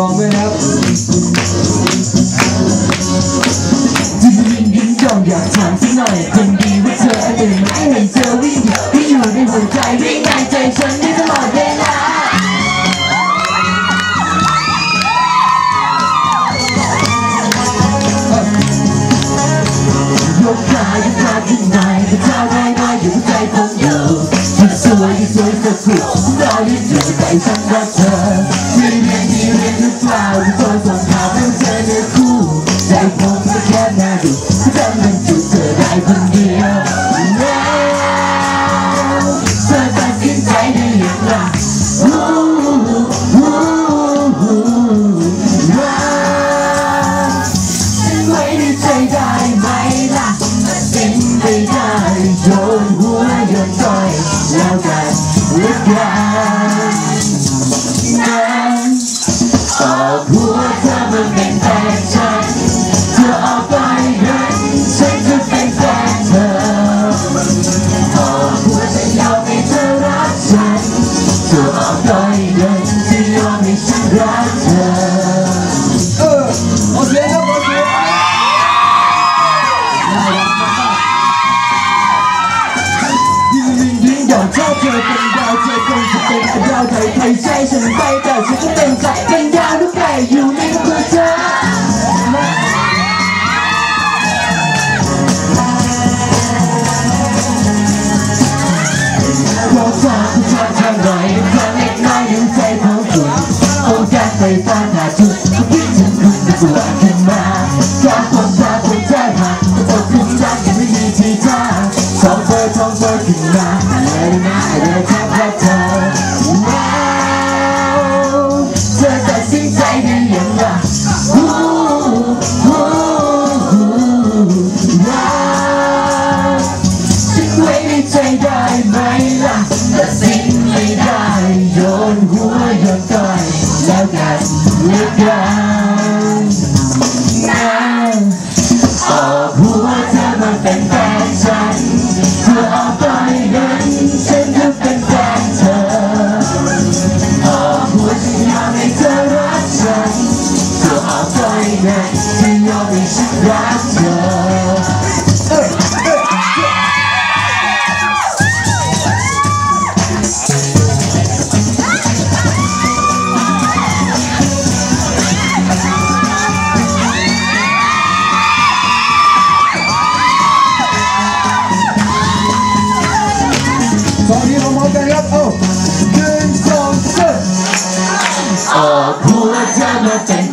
กองด้วยครับยิ่งยิ่งยิ่งจ้องอยากถามสักหน่อยคนดีว่าเธอตื่นไหมเห็นเธอวิ่งวิ่งอยู่ในหัวใจวิ่งในใจฉัน วยที่สวยสักสุดรอที่อยู่ใจฉันรักเธอที่เรียนที่เรียนหรือเปล่าที่ตัวส่งข่าวเป็นเธอเนื้อคู่ใจผมก็แค่หน่าดูที่จะมันจุดเธอได้คนเดียวแล้วเธอตัดสินใจได้อย่างไรวู้วู้วู้ว้าวฉันไว้ในใจ หัวใจที่นั้นตอบหัวเธมันเป็นแฟนฉันเธออาไปนั้นฉันจะเป็นแฟนเธอตอบหัวใจยาวให้เธอรักฉันเธออาไปเห้นพี่ารังยิงยิงอจ I'll take things to say that All cool as anything